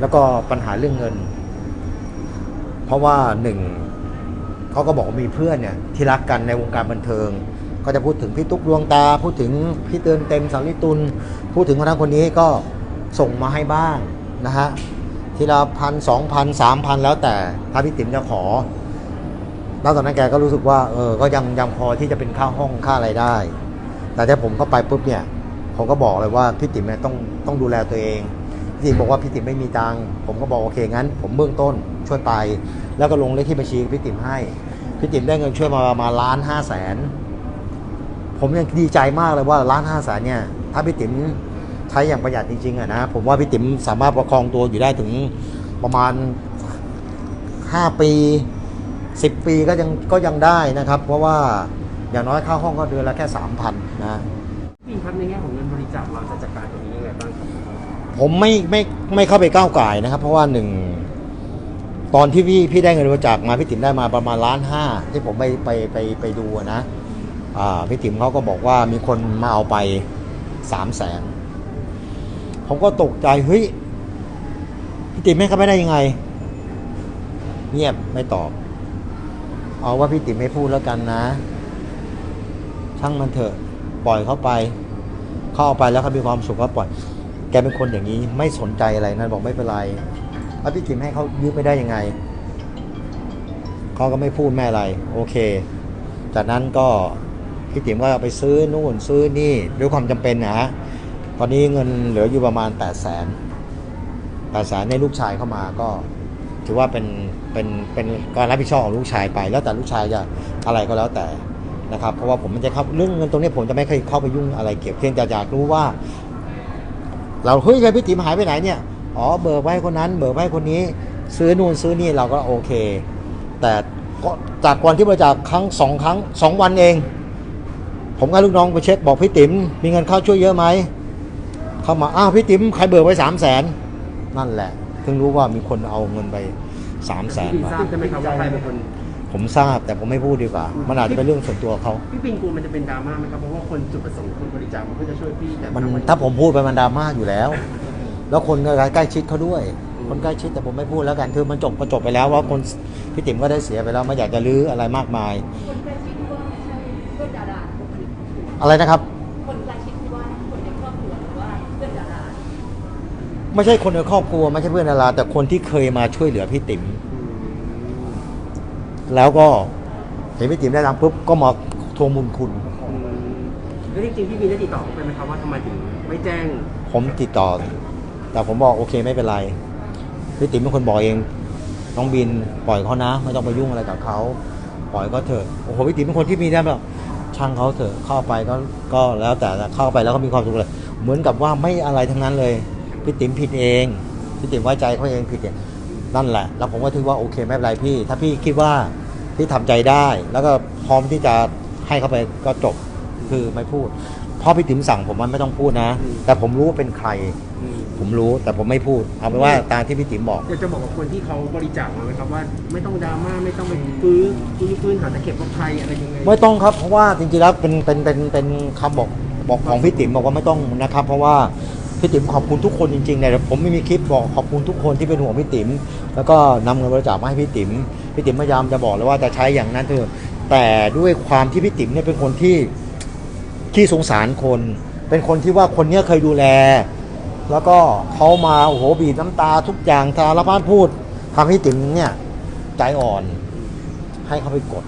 แล้วก็ปัญหาเรื่องเงิน เพราะว่าหนึ่งเขาก็บอกว่ามีเพื่อนเนี่ยที่รักกันในวงการบันเทิง ก็จะพูดถึงพี่ตุ๊กดวงตา พูดถึงพี่เตือนเต็มสาริตุลพูดถึงคนนั้นคนนี้ก็ส่งมาให้บ้างนะฮะทีละพันสองพันสามพันแล้วแต่ถ้าพี่ติ๋มจะขอ แล้วตอนนั้นแกก็รู้สึกว่าเออก็ยังยังพอที่จะเป็นค่าห้องค่าอะไรได้ แต่ถ้าผมเข้าไปปุ๊บเนี่ยผมก็บอกเลยว่าพี่ติ๋มเนี่ยต้องต้องดูแลตัวเอง ติ๋มบอกว่าพี่ติ๋มไม่มีตังค์ผมก็บอกโอเคงั้น ผมเบื้องต้นช่วยไป แล้วก็ลงเลขที่บัญชีพี่ติ๋มให้พี่ติ๋มได้เงินช่วยมาประมาณล้านห้าแสนผมยังดีใจมากเลยว่าล้านห้าแสนเนี่ย ถ้าพี่ติ๋มใช้อย่างประหยัดจริงๆอะนะผมว่าพี่ติ๋มสามารถประคองตัวอยู่ได้ถึงประมาณห้าปีสิบปีก็ยังก็ยังได้นะครับ เพราะว่าอย่างน้อยค่าห้องก็เดือนละแค่สามพันนะพี่ครับในแง่ของเงินบริจาคเราจะจัดการตรงนี้ยังไงบ้าง ผมไม่ไม่ไม่เข้าไปก้าวไก่ายนะครับ เพราะว่าหนึ่งตอนที่พี่พี่ได้เงินบริจาคมาพี่ติ๋มได้มาประมาณล้านห้าที่ผมไปไปไปไปดูนะอ่าพี่ติ๋มเขาก็บอกว่ามีคนมาเอาไปสามแสนผมก็ตกใจเฮ้ยพี่ติ๋มให้เขาไปได้ยังไง เงียบไม่ตอบ เอาว่าพี่ติ๋มไม่พูดแล้วกันนะ ช่างมันเถอะ ปล่อยเขาไป เข้าเอาไปแล้วเขามีความสุขก็ปล่อย แกเป็นคนอย่างนี้ไม่สนใจอะไรนะบอกไม่เป็นไรแล้วพี่จิมให้เขายืมไปได้ยังไงเขาก็ไม่พูดแม่อะไร โอเค จากนั้นก็พี่ติ๋มก็ไปซื้อนู่นซื้อนี่ด้วยความจำเป็นนะฮะตอนนี้เงินเหลืออยู่ประมาณ8ปดแสนแปดแสนในลูกชายเข้ามาก็ถือว่าเป็นเป็นเป็นการรับผิดชอบของลูกชายไป แล้วแต่ลูกชายจะอะไรก็แล้วแต่นะครับ เพราะว่าผมไม่จะเข้าเรื่องเงินตรงนี้ผมจะไม่เคยเข้าไปยุ่งอะไรเกี่ยวเพียงแต่อยากรู้ว่า เราเฮ้ยใครพี่ติ๋มหายไปไหนเนี่ยอ๋อเบิกไว้คนนั้น เบิกไว้คนนี้ ซื้อนู่นซื้อนี่เราก็โอเค แต่ก็จากวันที่บริจาคครั้งสองครั้งสองวันเอง ผมกับลูกน้องไปเช็คบอกพี่ติ๋มมีเงินเข้าช่วยเยอะไหมเข้ามาอ้าวพี่ติ๋มใครเบิกไว้สามแสนนั่นแหละถึงรู้ว่ามีคนเอาเงินไปสามแสนพี่ปินบาทราบใช่ไหมครับว่าใครเป็นคน ผมทราบแต่ผมไม่พูดดีกว่า มันอาจจะเป็นเรื่องส่วนตัวเขาพี่ปินกลัวมันจะเป็นดราม่าไหมครับ เพราะว่าคนจุดประสงค์คนบริจาคมันเพื่อจะช่วยพี่แต่มันทงวัถ้าผมพูดไปมันดราม่าอยู่แล้ว แล้วคนใกล้ชิดเขาด้วย คนใกล้ชิดแต่ผมไม่พูดแล้วกันคือมันจบก็จบไปแล้วว่าคนพี่ติ๋มก็ได้เสียไปแล้วไม่อยากจะลื้ออะไรมากมาย คนใกล้ชิดที่ว่าไม่ใช่เพื่อนดาราปกติอะไรนะครับ คนใกล้ชิดที่ว่าคนในครอบครัวหรือว่าเพื่อนดาราไม่ใช่คนในครอบครัวไม่ใช่เพื่อนดาราแต่คนที่เคยมาช่วยเหลือพี่ติ๋ม แล้วก็เห็นพี่ติ๋มได้รังปุ๊บก็มาทวงบุญคุณอืมแล้วจริงๆพี่ปินได้ติดต่อเขาไปไหมครับว่าทำไมถึงไม่แจ้ง ผมติดต่อ แต่ผมบอกโอเคไม่เป็นไรพี่ติ๋มเป็นคนบอกเองน้องบินปล่อยเขานะ ไม่ต้องไปยุ่งอะไรกับเขาปล่อยก็เถอะโอ้โหพี่ติ๋มเป็นคนที่มีได้แบบช่างเขาเถอะเข้าไปก็ก็แล้วแต่เข้าไปแล้วก็มีความสุขเลยเหมือนกับว่าไม่อะไรทั้งนั้นเลยพี่ติ๋มผิดเองพี่ติ๋มไว้ใจเขาเองผิดเอง นั่นแหละ แล้วผมก็ถือว่าโอเคไม่เป็นไรพี่ ถ้าพี่คิดว่าพี่ทำใจได้ แล้วก็พร้อมที่จะให้เขาไปก็จบคือไม่พูดเพราะพี่ติ๋มสั่งผมว่าไม่ต้องพูดนะ แต่ผมรู้ว่าเป็นใครอืมผมรู้แต่ผมไม่พูดเอาเป็นว่าตามที่พี่ติ๋มบอกอยากจะบอกกับคนที่เขาบริจาคมาไหมครับว่าไม่ต้องดราม่าไม่ต้องไปฟื้นฟื้นฟื้นหาตะเข็บว่าใครอะไรยังไงไม่ต้องครับเพราะว่าจริงๆแล้วเป็นเป็นเป็นเป็นคำบอกบอกของพี่ติ๋มบอกว่าไม่ต้องนะครับ เพราะว่า พี่ติ๋มขอบคุณทุกคนจริงๆเนี่ยผมไม่มีคลิปบอกขอบคุณทุกคนที่เป็นห่วงพี่ติ๋มแล้วก็นำเงินบริจาคมาให้พี่ติ๋มพี่ติ๋มพยายามจะบอกเลยว่าจะใช้อย่างนั้นเถอะแต่ด้วยความที่พี่ติ๋มเนี่ยเป็นคนที่ที่สงสารคน เป็นคนที่ว่าคนเนี้ยเคยดูแล แล้วก็เขามาโอ้โหบีบน้ำตาทุกอย่างสารพัดพูดทำให้ติ๋มเนี่ยใจอ่อนให้เขาไปกด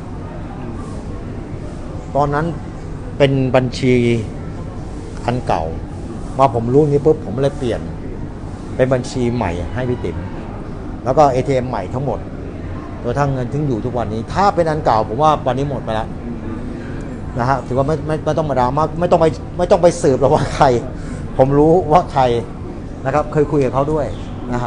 ตอนนั้นเป็นบัญชีอันเก่า พอผมรู้นี้ปุ๊บผมเลยเปลี่ยนเป็นบัญชีใหม่ให้พี่ติ๋มแล้วก็ ATM ใหม่ทั้งหมดโดยทั้งเงินถึงอยู่ทุกวันนี้ ถ้าเป็นอันเก่าผมว่าวันนี้หมดไปแล้วนะฮะถือว่าไม่ไม่ไม่ต้องมาดราม่าไม่ต้องไปไม่ต้องไปสืบหรอกว่าใคร ผมรู้ว่าใครนะครับ เคยคุยกับเขาด้วยนะครับ